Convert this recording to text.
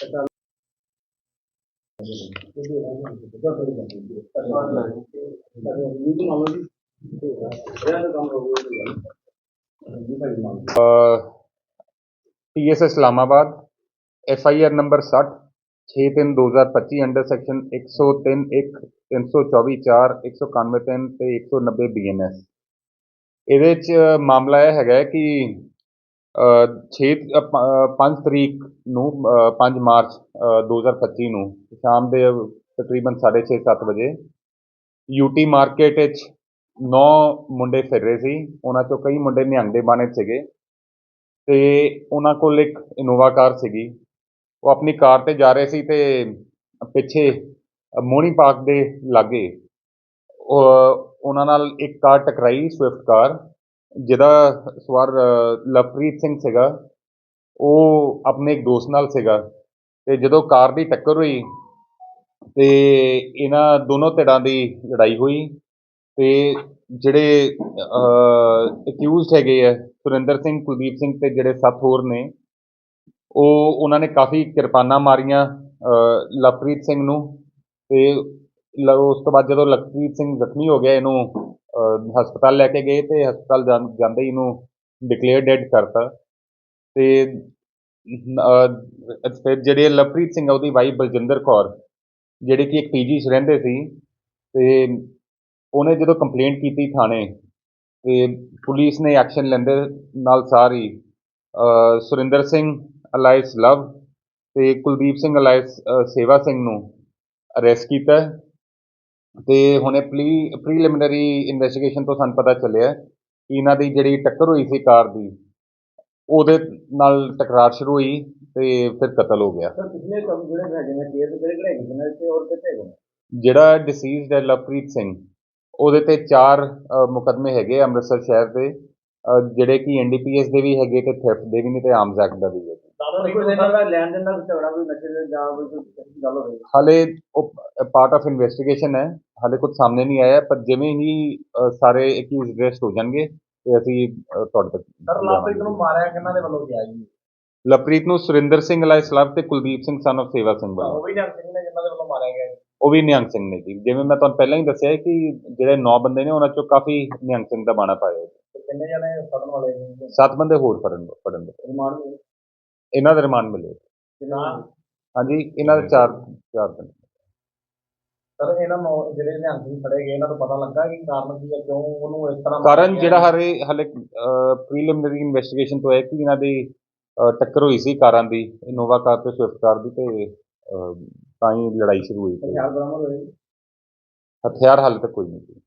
P S Islamabad F I R number साठ छः तीन दो हज़ार पच्ची अंडर सैक्शन एक सौ तीन एक, तीन सौ चौबी चार, एक सौ कानवे तीन तो एक सौ नब्बे बी एन एस ये मामला यह है कि 6 5 ਤਰੀਕ ਨੂੰ ਅ, 5 ਮਾਰਚ ਅ, 2025 ਨੂੰ ਸ਼ਾਮ ਦੇ ਤਕਰੀਬਨ 6:30 7 ਵਜੇ ਯੂਟੀ ਮਾਰਕੀਟ ਵਿੱਚ ਨੌ ਮੁੰਡੇ ਫਿਰ ਰਹੇ ਸੀ। ਉਹਨਾਂ ਚੋਂ ਕਈ ਮੁੰਡੇ ਨਿਹੰਗ ਦੇ ਬਾਣੇ ਸੀਗੇ ਤੇ ਉਹਨਾਂ ਕੋਲ ਇੱਕ ਇਨੋਵਾ ਕਾਰ ਸੀਗੀ। ਉਹ ਆਪਣੀ ਕਾਰ ਤੇ ਜਾ ਰਹੇ ਸੀ ਤੇ ਪਿੱਛੇ ਮੋਹਣੀ ਪਾਰਕ ਦੇ ਲਾਗੇ ਉਹਨਾਂ ਨਾਲ ਇੱਕ ਕਾਰ ਟਕਰਾਈ ਸਵਿਫਟ ਕਾਰ। ਜਿਹਦਾ ਸਵਾਰ ਲਵਪ੍ਰੀਤ ਸਿੰਘ ਸੀਗਾ, ਉਹ ਆਪਣੇ ਇੱਕ ਦੋਸਤ ਨਾਲ ਸੀਗਾ ਤੇ ਜਦੋਂ ਕਾਰ ਦੀ ਟੱਕਰ ਹੋਈ ਤੇ ਇਹਨਾਂ ਦੋਨੋਂ ਧਿਰਾਂ ਦੀ ਲੜਾਈ ਹੋਈ ਤੇ ਜਿਹੜੇ ਅਕਿਊਜ਼ਡ ਹੈਗੇ ਆ, ਸੁਰਿੰਦਰ ਸਿੰਘ, ਕੁਲਦੀਪ ਸਿੰਘ ਤੇ ਜਿਹੜੇ ਸੱਤ ਹੋਰ ਨੇ, ਉਹ, ਉਹਨਾਂ ਨੇ ਕਾਫੀ ਕਿਰਪਾਨਾਂ ਮਾਰੀਆਂ ਲਵਪ੍ਰੀਤ ਸਿੰਘ ਨੂੰ ਤੇ ਲ- ਉਸ ਤੋਂ ਬਾਅਦ ਜਦੋਂ ਲਵਪ੍ਰੀਤ ਸਿੰਘ ਜ਼ਖਮੀ ਹੋ ਗਿਆ ਇਹਨੂੰ ਹਸਪਤਾਲ ਲੈ ਕੇ ਗਏ ਤੇ ਹਸਪਤਾਲ ਜਾਂ- ਜਾਂਦੇ ਹੀ ਇਹਨੂੰ ਡਿਕਲੇਅਰ ਡੈਡ ਕਰਤਾ। ਤੇ ਫਿਰ ਜਿਹੜੇ ਲਵਪ੍ਰੀਤ ਸਿੰਘ ਉਹਦੀ ਵਾਈਫ ਬਲਜਿੰਦਰ ਕੌਰ, ਜਿਹੜੇ ਕਿ ਇੱਕ ਪੀਜੀ 'ਚ ਰਹਿੰਦੇ ਸੀ, ਤੇ ਉਹਨੇ ਜਦੋਂ ਕੰਪਲੇਂਟ ਕੀਤੀ ਥਾਣੇ, ਤੇ ਪੁਲਿਸ ਨੇ ਐਕਸ਼ਨ ਲੈਂਦੇ ਨਾਲ ਸਾਰੀ ਸੁਰਿੰਦਰ ਸਿੰਘ ਅਲਾਈਸ ਲਵ ਤੇ ਕੁਲਦੀਪ ਸਿੰਘ ਅਲਾਈਸ ਸੇਵਾ ਸਿੰਘ ਨੂੰ ਅਰੈਸਟ ਕੀਤਾ। ਤੇ ਹੁਣੇ ਪ੍ਰੀ ਪ੍ਰੀਲਿਮਿਨਰੀ ਇਨਵੈਸਟੀਗੇਸ਼ਨ ਤੋਂ ਸਾਨੂੰ ਪਤਾ ਚੱਲਿਆ ਕਿ ਇਹਨਾਂ ਦੀ ਜਿਹੜੀ ਟੱਕਰ ਹੋਈ ਸੀ ਕਾਰ ਦੀ ਉਹਦੇ ਨਾਲ ਟਕਰਾਰ ਸ਼ੁਰੂ ਹੋਈ ਤੇ ਫਿਰ ਕਤਲ ਹੋ ਗਿਆ। ਸਰ ਪਿਛਲੇ ਕੰਮ ਜਿਹੜੇ ਹੈਗੇ ਨੇ ਕੇਸ ਕਿਹੜੇ ਕਿਹੜੇ ਹੈਗੇ ਨੇ ਤੇ ਹੋਰ ਕਿੱਥੇ ਹੈਗੇ ਨੇ? ਜਿਹੜਾ ਡਿਸੀਜ਼ਡ ਹੈ ਲਵਪ੍ਰੀਤ ਸਿੰਘ ਉਹਦੇ ਤੇ ਚਾਰ ਮੁਕੱਦਮੇ ਹੈਗੇ ਅੰਮ੍ਰਿਤਸਰ ਸ਼ਹਿਰ ਦੇ ਅ, ਜਿਹੜੇ ਕਿ ਐਨਡੀਪੀਐਸ ਦੇ ਵੀ ਹੈਗੇ ਤੇ ਥੈਫਟ ਦੇ ਵੀ ਨੇ ਤੇ ਆਰਮਸ ਐਕਟ ਦਾ ਵੀ ਹੈ। ਕੋਈ ਇਹਨਾਂ ਦਾ ਲੈਣ ਦੇਣ ਨਾਲ ਝਗੜਾ ਕੋਈ ਨਸ਼ੇ ਦੇ ਜਾਂ ਕੋਈ ਕੋਈ ਗੱਲ ਹੋਵੇ। ਹਾਲੇ ਉਹ ਪਾਰਟ ਆਫ ਇਨਵੈਸਟੀਗੇਸ਼ਨ ਹੈ। ਹਾਲੇ ਕੁਝ ਸਾਹਮਣੇ ਨਹੀਂ ਆਇਆ ਪਰ ਜਿਵੇਂ ਹੀ ਅ, ਸਾਰੇ ਅਕਿਊਜ਼ ਅਰੈਸਟ ਹੋ ਜਾਣਗੇ ਤੇ ਅਸੀਂ ਅ, ਤੁਹਾਡੇ ਤੱਕ ਸਰ ਲਾਪਰੀਤ ਨੂੰ ਮਾਰਿਆ ਕਿਹਨਾਂ ਦੇ ਵੱਲੋਂ ਗਿਆ ਜੀ? ਲਵਪ੍ਰੀਤ ਨੂੰ ਸੁਰਿੰਦਰ ਸਿੰਘ ਅਲਾਈਸ ਲਵ ਤੇ ਕੁਲਦੀਪ ਸਿੰਘ son of ਸੇਵਾ ਸਿੰਘ ਵੱਲੋਂ। ਉਹ ਵੀ ਜਨ ਸਿੰਘ ਨੇ ਜਿਨ੍ਹਾਂ ਦੇ ਵੱਲੋਂ ਮਾਰਿਆ ਗਿਆ ਜੀ। ਉਹ ਵੀ ਨਿਹੰਗ ਸਿੰਘ ਨੇ ਜੀ। ਜਿਵੇਂ ਮੈਂ ਤੁਹਾਨੂੰ ਪਹਿਲਾਂ ਹੀ ਦੱਸਿਆ ਹੈ ਕਿ ਜਿਹੜੇ 9 ਬੰਦੇ ਨੇ ਉਹਨਾਂ ਚੋਂ ਕਾਫੀ ਨਿਹੰਗ ਸਿੰਘ ਦਾ ਬਾਣਾ ਪਾਇਆ ਹੈ। ਤੇ ਕਿੰਨੇ ਜਣੇ ਫੜਨ ਵਾਲੇ ਨੇ? ਸੱਤ ਬੰਦੇ ਹੋਰ ਫੜਨ ਫੜਨ ਦੇ। ਰਿਮਾਂਡ ਇਹਨਾਂ ਦਾ ਰਿਮਾਂਡ ਮਿਲੇ। ਹਾਂਜੀ ਇਹਨਾਂ ਦੇ ਚਾਰ ਚਾਰ ਦਿਨ। ਸਰ ਇਹਨਾਂ ਨੂੰ ਜਿਹੜੇ ਨਿਹੰਗ ਸਿੰਘ ਫੜੇ ਗਏ ਇਹਨਾਂ ਤੋਂ ਪਤਾ ਲੱਗਾ ਕਿ ਕਾਰਨ ਕੀ ਹੈ ਕਿਉਂ ਉਹਨੂੰ ਇਸ ਤਰ੍ਹਾਂ ਕਾਰਨ ਜਿਹੜਾ? ਹਰੇ ਹਲੇ ਪ੍ਰੀਲਿਮਿਨਰੀ ਇਨਵੈਸਟੀਗੇਸ਼ਨ ਤੋਂ ਹੈ ਕਿ ਇਹਨਾਂ ਦੀ ਟੱਕਰ ਹੋਈ ਸੀ ਕਾਰਾਂ ਦੀ ਇਨੋਵਾ ਕਾਰ ਤੇ ਸਵਿਫਟ ਕਾਰ ਦੀ ਤੇ ਤਾਂ ਹੀ ਲੜਾਈ ਸ਼ੁਰੂ ਹੋਈ। ਸੀ ਹਥਿਆਰ ਬਰਾਮਦ ਹੋਏ। ਹਥਿਆਰ ਹਾਲੇ ਤੱਕ ਕੋਈ ਨਹੀਂ। ਸੀ